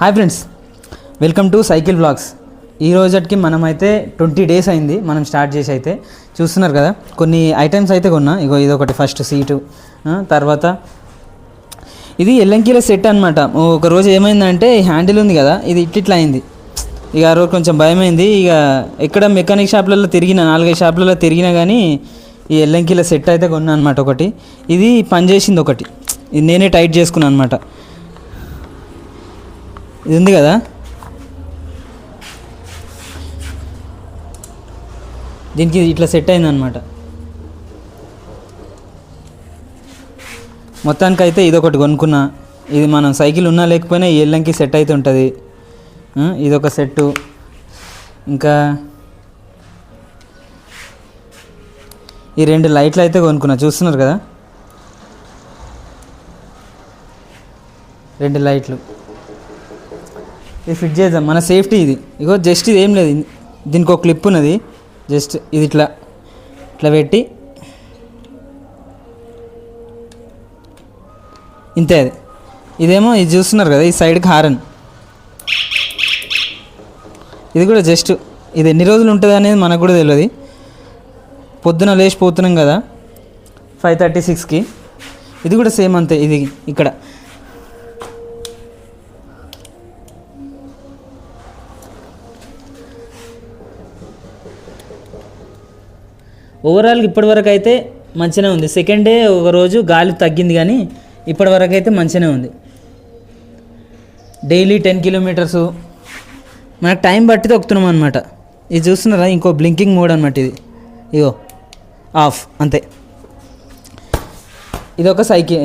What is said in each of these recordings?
Hi friends welcome to cycle blogs ఈ రోజుకి మనమైతే ట్వంటీ డేస్ అయింది మనం స్టార్ట్ చేసి అయితే. చూస్తున్నారు కదా కొన్ని ఐటమ్స్ అయితే కొన్నా. ఇగో ఇది ఒకటి ఫస్ట్ సీటు తర్వాత ఇది ఎల్లంకీల సెట్ అనమాట ఒక రోజు ఏమైందంటే హ్యాండిల్ ఉంది కదా ఇది ఇట్లా అయింది. ఇక ఆ రోజు కొంచెం భయమైంది. ఇక ఎక్కడ మెకానిక్ షాప్లలో తిరిగిన నాలుగైదు షాప్లలో తిరిగినా కానీ ఈ ఎల్లంకీల సెట్ అయితే కొన్నా అనమాట ఒకటి. ఇది పనిచేసింది ఒకటి. ఇది నేనే టైట్ చేసుకున్నాను అనమాట ఇది ఉంది కదా? దీనికి ఇట్లా సెట్ అయింది అనమాట మొత్తానికైతే ఇది ఒకటి కొనుక్కున్నా. ఇది మనం సైకిల్ ఉన్నా లేకపోయినా ఈ ఎల్లంకి సెట్ అయితే ఉంటుంది. ఇది ఒక సెట్టు. ఇంకా ఈ రెండు లైట్లు అయితే కొనుక్కున్నా. చూస్తున్నారు కదా? రెండు లైట్లు. ఇది ఫిట్ చేద్దాం. మన సేఫ్టీ ఇది. ఇగో జస్ట్ ఇది ఏం లేదు. దీనికి ఒక క్లిప్ ఉన్నది. జస్ట్ ఇది ఇట్లా. ఇట్లా పెట్టి. ఇంతే అది. ఇదేమో ఇది చూస్తున్నారు కదా ఈ సైడ్కి హారన్. ఇది కూడా జస్ట్ ఇది ఎన్ని రోజులు ఉంటుంది అనేది మనకు కూడా తెలియదు పొద్దున లేచిపోతున్నాం కదా ఫైవ్ థర్టీ సిక్స్కి ఇది కూడా సేమ్ అంతే. ఇది ఇక్కడ. ఓవరాల్గా ఇప్పటివరకు అయితే మంచిగానే ఉంది. సెకండ్ డే ఒక రోజు గాలి తగ్గింది కానీ ఇప్పటివరకు అయితే మంచిగానే ఉంది. డైలీ టెన్ కిలోమీటర్స్ మనకు టైం బట్టి తొక్కుతున్నాం అనమాట ఇది చూస్తున్నారా? ఇంకో బ్లింకింగ్ మోడ్ అనమాట ఇది. ఇగో ఆఫ్ అంతే. ఇది ఒక సైకిల్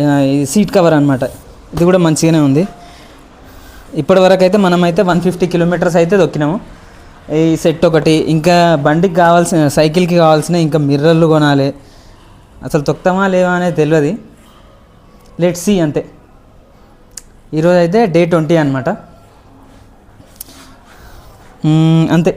సీట్ కవర్ అనమాట ఇది కూడా మంచిగానే ఉంది. ఇప్పటివరకు అయితే మనమైతే వన్ ఫిఫ్టీ కిలోమీటర్స్ అయితే దొక్కినాము. ఈ సెట్ ఒకటి. ఇంకా బండికి కావాల్సిన సైకిల్కి కావాల్సిన ఇంకా మిర్రర్లు కొనాలి. అసలు తొక్తామా లేవా అనేది తెలియదు లెట్ సి అంతే. ఈరోజు అయితే డే ట్వంటీ అనమాట అంతే.